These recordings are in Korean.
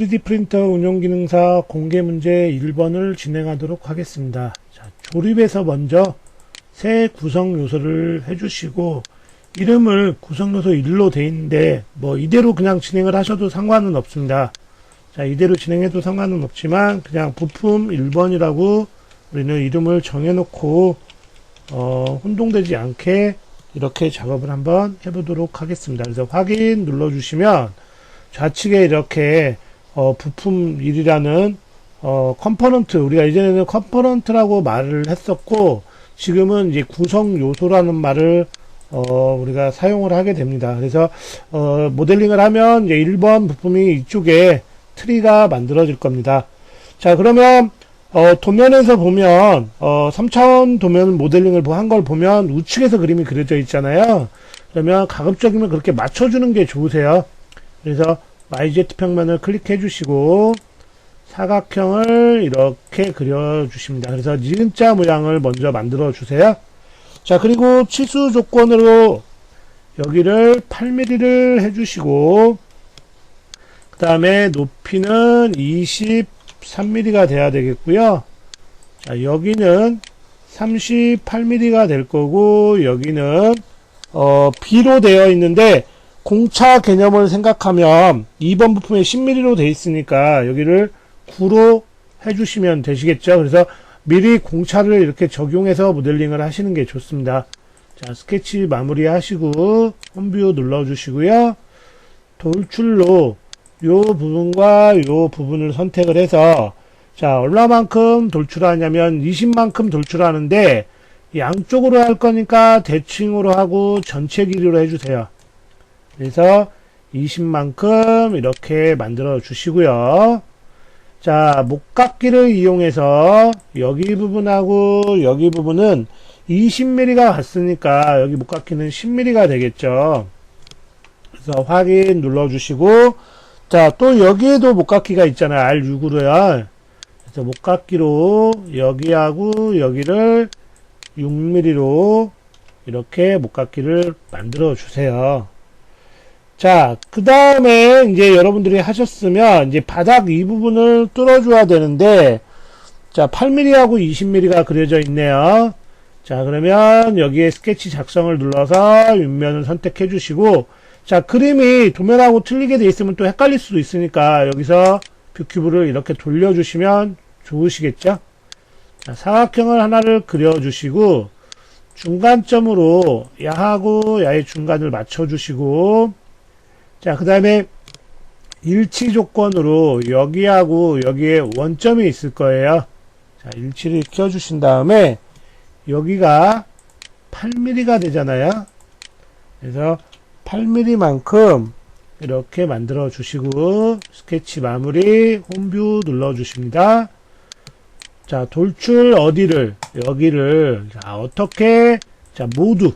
3D 프린터 운용 기능사 공개 문제 1번을 진행하도록 하겠습니다. 자, 조립에서 먼저 새 구성 요소를 해주시고 이름을 구성 요소 1로 돼 있는데 뭐 이대로 그냥 진행을 하셔도 상관은 없습니다. 자, 이대로 진행해도 상관은 없지만 그냥 부품 1번이라고 우리는 이름을 정해놓고 어, 혼동되지 않게 이렇게 작업을 한번 해보도록 하겠습니다. 그래서 확인 눌러주시면 좌측에 이렇게 어, 부품 1이라는 어, 컴포넌트 우리가 이전에는 컴포넌트라고 말을 했었고 지금은 이제 구성 요소라는 말을 어, 우리가 사용을 하게 됩니다. 그래서 어, 모델링을 하면 이제 1번 부품이 이쪽에 트리가 만들어질 겁니다. 자 그러면 어, 도면에서 보면 어, 3차원 도면 모델링을 한 걸 보면 우측에서 그림이 그려져 있잖아요. 그러면 가급적이면 그렇게 맞춰주는 게 좋으세요. 그래서 YZ 평면을 클릭해 주시고 사각형을 이렇게 그려 주십니다. 그래서 니은자 모양을 먼저 만들어 주세요. 자 그리고 치수 조건으로 여기를 8mm를 해주시고 그 다음에 높이는 23mm가 돼야 되겠고요. 자 여기는 38mm가 될 거고 여기는 어, B로 되어 있는데 공차 개념을 생각하면 2번 부품에 10mm로 되어 있으니까 여기를 9로 해주시면 되시겠죠. 그래서 미리 공차를 이렇게 적용해서 모델링을 하시는 게 좋습니다. 자, 스케치 마무리 하시고 홈뷰 눌러주시고요. 돌출로 요 부분과 요 부분을 선택을 해서 자, 얼마만큼 돌출하냐면 20만큼 돌출하는데 양쪽으로 할 거니까 대칭으로 하고 전체 길이로 해주세요. 그래서 20만큼 이렇게 만들어 주시고요. 자, 목깎기를 이용해서 여기 부분하고 여기 부분은 20mm가 같으니까 여기 목깎기는 10mm가 되겠죠. 그래서 확인 눌러주시고 자, 또 여기에도 목깎기가 있잖아요. R6으로요. 그래서 목깎기로 여기하고 여기를 6mm로 이렇게 목깎기를 만들어 주세요. 자, 그 다음에 이제 여러분들이 하셨으면 이제 바닥 이 부분을 뚫어줘야 되는데, 자, 8mm하고 20mm가 그려져 있네요. 자, 그러면 여기에 스케치 작성을 눌러서 윗면을 선택해 주시고, 자, 그림이 도면하고 틀리게 돼 있으면 또 헷갈릴 수도 있으니까 여기서 뷰큐브를 이렇게 돌려주시면 좋으시겠죠? 자, 사각형을 하나를 그려주시고, 중간점으로 야하고 야의 중간을 맞춰주시고, 자, 그 다음에 일치 조건으로 여기하고 여기에 원점이 있을 거예요. 자, 일치를 켜주신 다음에 여기가 8mm가 되잖아요. 그래서 8mm만큼 이렇게 만들어 주시고 스케치 마무리 홈뷰 눌러 주십니다. 자, 돌출 어디를 여기를 자, 어떻게 자, 모두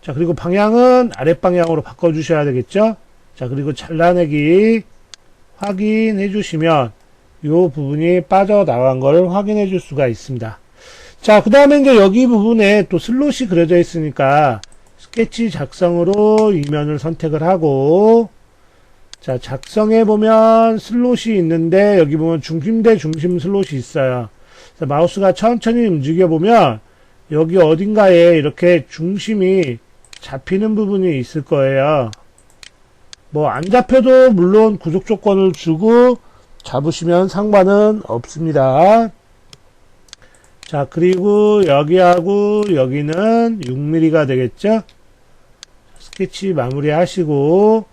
자, 그리고 방향은 아랫방향으로 바꿔 주셔야 되겠죠? 자, 그리고 잘라내기 확인해 주시면 이 부분이 빠져나간 걸 확인해 줄 수가 있습니다. 자, 그 다음에 이제 여기 부분에 또 슬롯이 그려져 있으니까 스케치 작성으로 이면을 선택을 하고 자, 작성해 보면 슬롯이 있는데 여기 보면 중심 대 중심 슬롯이 있어요. 마우스가 천천히 움직여 보면 여기 어딘가에 이렇게 중심이 잡히는 부분이 있을 거예요. 뭐 안 잡혀도 물론 구속 조건을 주고 잡으시면 상관은 없습니다. 자 그리고 여기하고 여기는 6mm가 되겠죠. 스케치 마무리 하시고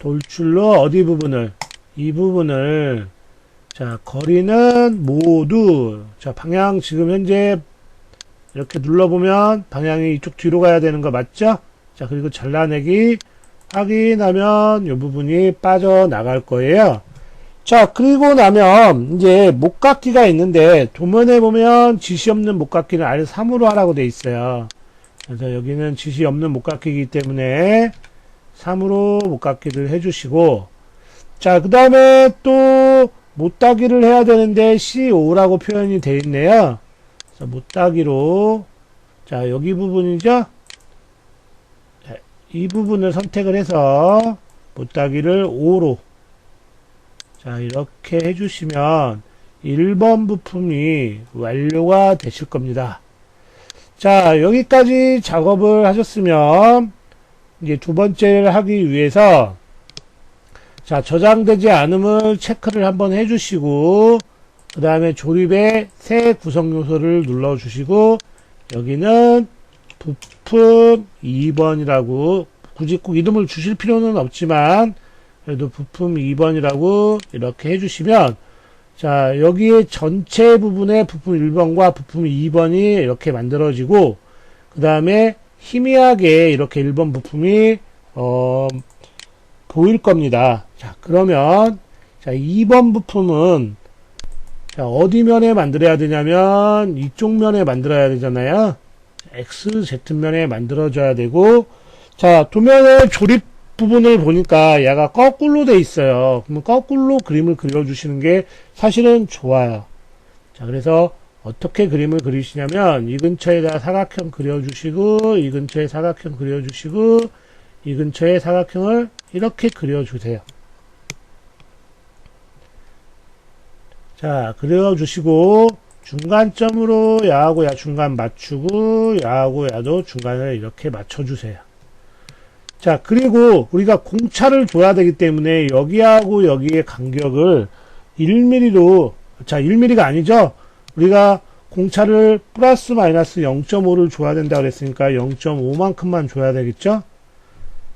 돌출로 어디 부분을 이 부분을 자 거리는 모두 자 방향 지금 현재 이렇게 눌러보면 방향이 이쪽 뒤로 가야 되는 거 맞죠? 자, 그리고 잘라내기 확인하면 이 부분이 빠져나갈 거예요. 자, 그리고 나면 이제 목깎기가 있는데 도면에 보면 지시 없는 목깎기는 R3으로 하라고 돼 있어요. 그래서 여기는 지시 없는 목깎기이기 때문에 3으로 목깎기를 해주시고 자, 그 다음에 또 못따기를 해야 되는데 C5라고 표현이 되어 있네요. 그래서 못따기로 자, 여기 부분이죠. 이 부분을 선택을 해서 못따기를 5로 자, 이렇게 해주시면 1번 부품이 완료가 되실 겁니다. 자, 여기까지 작업을 하셨으면 이제 두 번째를 하기 위해서 자, 저장되지 않음을 체크를 한번 해주시고 그 다음에 조립의 새 구성 요소를 눌러주시고 여기는 부품 2번이라고 굳이 꼭 이름을 주실 필요는 없지만 그래도 부품 2번이라고 이렇게 해주시면 자 여기에 전체 부분에 부품 1번과 부품 2번이 이렇게 만들어지고 그 다음에 희미하게 이렇게 1번 부품이 어, 보일 겁니다. 자 그러면 자 2번 부품은 자 어디 면에 만들어야 되냐면 이쪽 면에 만들어야 되잖아요. X, Z 면에 만들어져야 되고 자 도면의 조립 부분을 보니까 얘가 거꾸로 돼 있어요. 그러면 거꾸로 그림을 그려주시는 게 사실은 좋아요. 자, 그래서 어떻게 그림을 그리시냐면 이 근처에다 사각형 그려주시고 이 근처에 사각형 그려주시고 이 근처에 사각형을 이렇게 그려주세요. 자, 그려주시고 중간점으로 야하고 야 중간 맞추고 야하고 야도 중간을 이렇게 맞춰주세요. 자, 그리고 우리가 공차를 둬야 되기 때문에 여기하고 여기의 간격을 1mm로, 자, 1mm가 아니죠? 우리가 공차를 플러스 마이너스 0.5를 줘야 된다 그랬으니까 0.5만큼만 줘야 되겠죠?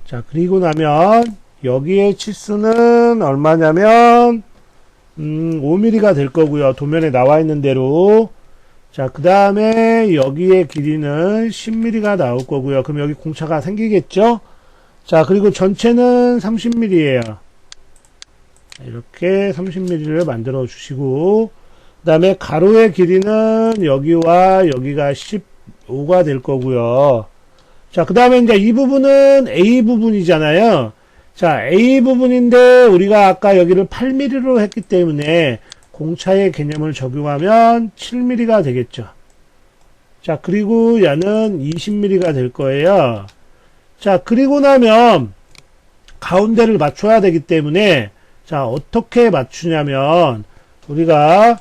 자, 그리고 나면 여기의 치수는 얼마냐면, 음, 5mm가 될 거고요. 도면에 나와 있는 대로. 자, 그 다음에 여기의 길이는 10mm가 나올 거고요. 그럼 여기 공차가 생기겠죠? 자, 그리고 전체는 30mm예요. 이렇게 30mm를 만들어 주시고, 그 다음에 가로의 길이는 여기와 여기가 15가 될 거고요. 자, 그 다음에 이제 이 부분은 A 부분이잖아요. 자, A 부분인데 우리가 아까 여기를 8mm로 했기 때문에 공차의 개념을 적용하면 7mm가 되겠죠. 자, 그리고 얘는 20mm가 될 거예요. 자, 그리고 나면 가운데를 맞춰야 되기 때문에 자, 어떻게 맞추냐면 우리가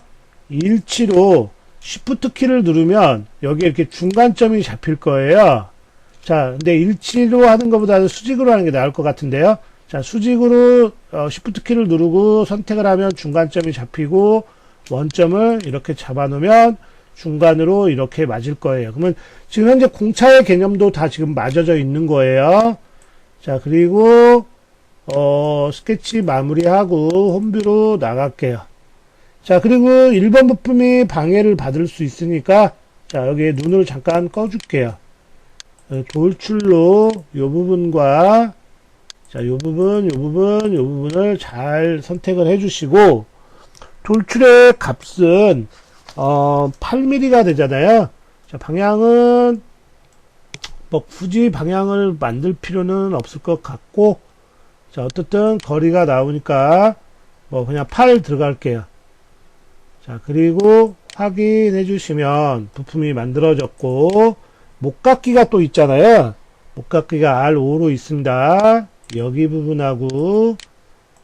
일치로 Shift 키를 누르면 여기 이렇게 중간점이 잡힐 거예요. 자, 근데 일치로 하는 것보다는 수직으로 하는 게 나을 것 같은데요. 자, 수직으로 어, Shift 키를 누르고 선택을 하면 중간점이 잡히고 원점을 이렇게 잡아 놓으면 중간으로 이렇게 맞을 거예요. 그러면 지금 현재 공차의 개념도 다 지금 맞아져 있는 거예요. 자, 그리고 어, 스케치 마무리하고 홈뷰로 나갈게요. 자, 그리고 1번 부품이 방해를 받을 수 있으니까 자, 여기에 눈을 잠깐 꺼줄게요. 어, 돌출로 이 부분과 자, 이 부분, 이 부분, 이 부분을 잘 선택을 해 주시고 돌출의 값은 어, 8mm가 되잖아요. 자, 방향은 뭐 굳이 방향을 만들 필요는 없을 것 같고 자, 어떻든 거리가 나오니까 뭐 그냥 8 들어갈게요. 자, 그리고 확인해 주시면 부품이 만들어졌고 목각기가 또 있잖아요. 목각기가 R5로 있습니다. 여기 부분하고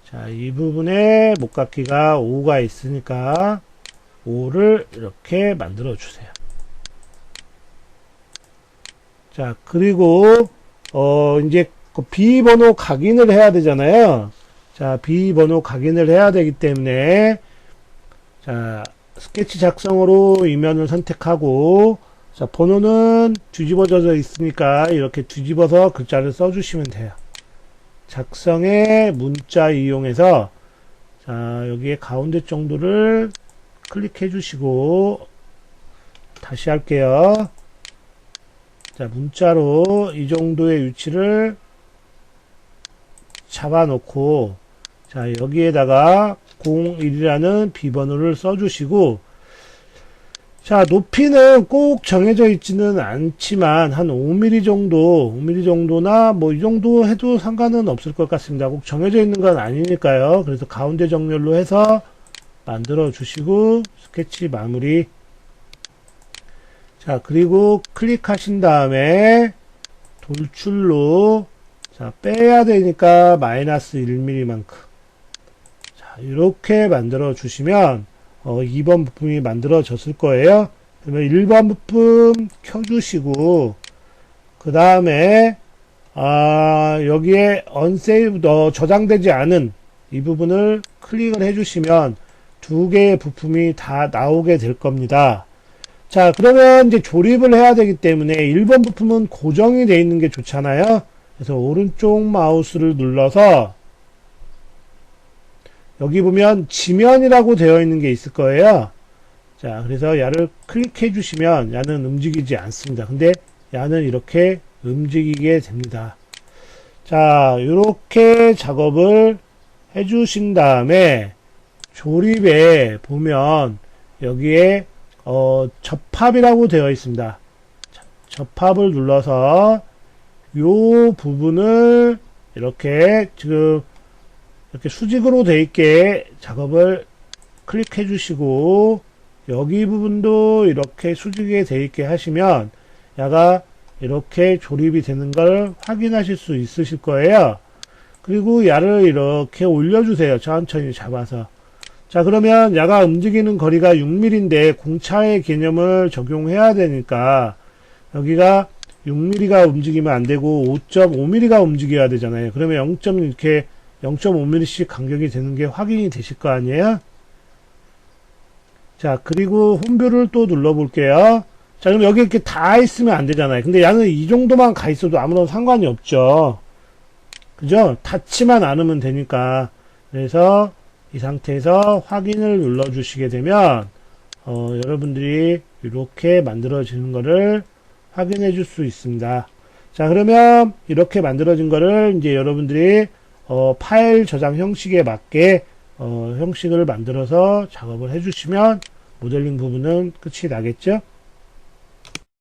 자, 이 부분에 목각기가 5가 있으니까 5를 이렇게 만들어 주세요. 자, 그리고 어 이제 그 비번호 각인을 해야 되잖아요. 자, 비번호 각인을 해야 되기 때문에 자, 스케치 작성으로 이면을 선택하고 자, 번호는 뒤집어져 있으니까 이렇게 뒤집어서 글자를 써주시면 돼요. 작성의 문자 이용해서 자, 여기에 가운데 정도를 클릭해 주시고 다시 할게요. 자, 문자로 이 정도의 위치를 잡아 놓고 자, 여기에다가 01이라는 비번호를 써 주시고 자, 높이는 꼭 정해져 있지는 않지만 한 5mm 정도, 5mm 정도나 뭐 이 정도 해도 상관은 없을 것 같습니다. 꼭 정해져 있는 건 아니니까요. 그래서 가운데 정렬로 해서 만들어 주시고 스케치 마무리 자 그리고 클릭하신 다음에 돌출로 자 빼야 되니까 마이너스 1mm만큼 자 이렇게 만들어 주시면 어, 2번 부품이 만들어졌을 거예요. 그러면 1번 부품 켜주시고 그 다음에 아, 여기에 unsaved 어, 저장되지 않은 이 부분을 클릭을 해주시면 두 개의 부품이 다 나오게 될 겁니다. 자, 그러면 이제 조립을 해야 되기 때문에 1번 부품은 고정이 되어 있는 게 좋잖아요. 그래서 오른쪽 마우스를 눌러서 여기 보면 지면이라고 되어 있는 게 있을 거예요. 자, 그래서 야를 클릭해 주시면 야는 움직이지 않습니다. 근데 야는 이렇게 움직이게 됩니다. 자, 이렇게 작업을 해 주신 다음에 조립에 보면 여기에 어, 접합이라고 되어 있습니다. 자, 접합을 눌러서 요 부분을 이렇게 지금 이렇게 수직으로 돼 있게 작업을 클릭해 주시고 여기 부분도 이렇게 수직에 돼 있게 하시면 야가 이렇게 조립이 되는 걸 확인하실 수 있으실 거예요. 그리고 야를 이렇게 올려주세요. 천천히 잡아서. 자, 그러면 야가 움직이는 거리가 6mm인데 공차의 개념을 적용해야 되니까 여기가 6mm가 움직이면 안 되고 5.5mm가 움직여야 되잖아요. 그러면 0. 이렇게 0.5mm씩 간격이 되는 게 확인이 되실 거 아니에요? 자, 그리고 홈뷰를 또 눌러볼게요. 자, 그럼 여기 이렇게 다 있으면 안 되잖아요. 근데 야는 이 정도만 가 있어도 아무런 상관이 없죠. 그죠? 닿지만 않으면 되니까. 그래서 이 상태에서 확인을 눌러주시게 되면, 어, 여러분들이 이렇게 만들어지는 거를 확인해 줄 수 있습니다. 자, 그러면 이렇게 만들어진 거를 이제 여러분들이 어, 파일 저장 형식에 맞게 어, 형식을 만들어서 작업을 해주시면 모델링 부분은 끝이 나겠죠.